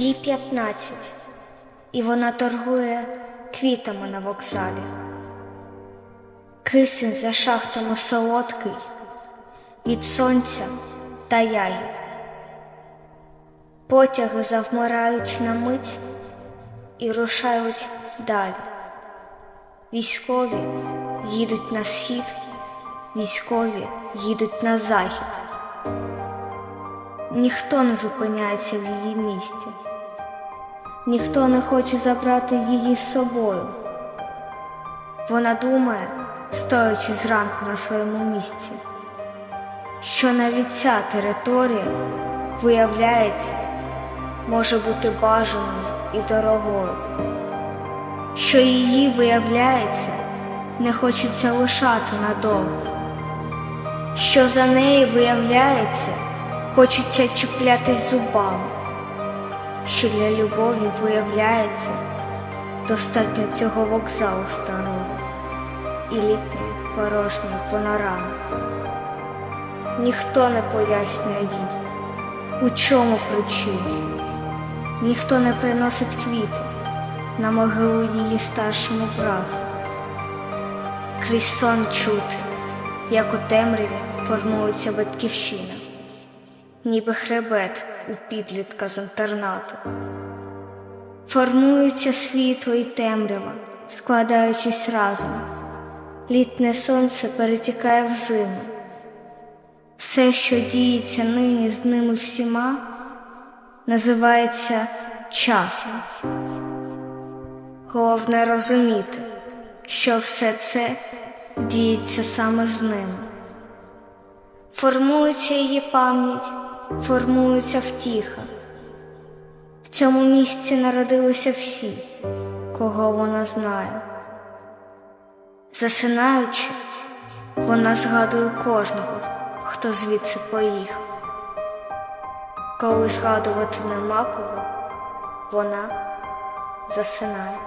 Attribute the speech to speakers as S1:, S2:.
S1: Їй 15, і вона торгує квітами на вокзалі. Кисень за шахтами солодкий від сонця та ягід. Потяги завмирають на мить і рушають далі. Військові їдуть на схід, військові їдуть на захід. Ніхто не зупиняється в її місті, ніхто не хоче забрати її з собою. Вона думає, стоячи зранку на своєму місці, що навіть ця територія, виявляється, може бути бажаною і дорогою, що її, виявляється, не хочеться лишати надовго, що за неї, виявляється, хочеться чіплятись зубами, що для любові, виявляється, достатньо цього вокзалу старого і літньої порожньої панорами. Ніхто не пояснює їй, у чому причина. Ніхто не приносить квіти на могилу її старшому брату. Крізь сон чути, як у темряві формується батьківщина, ніби хребет у підлітка з інтернату. Формується світло і темрява, складаючись разом. Літне сонце перетікає в зиму. Все, що діється нині з ними всіма, називається часом. Головне розуміти, що все це діється саме з ними. Формується її пам'ять, формується втіха. В цьому місці народилися всі, кого вона знає. Засинаючи, вона згадує кожного, хто звідси поїхав. Коли згадувати нема кого, вона засинає.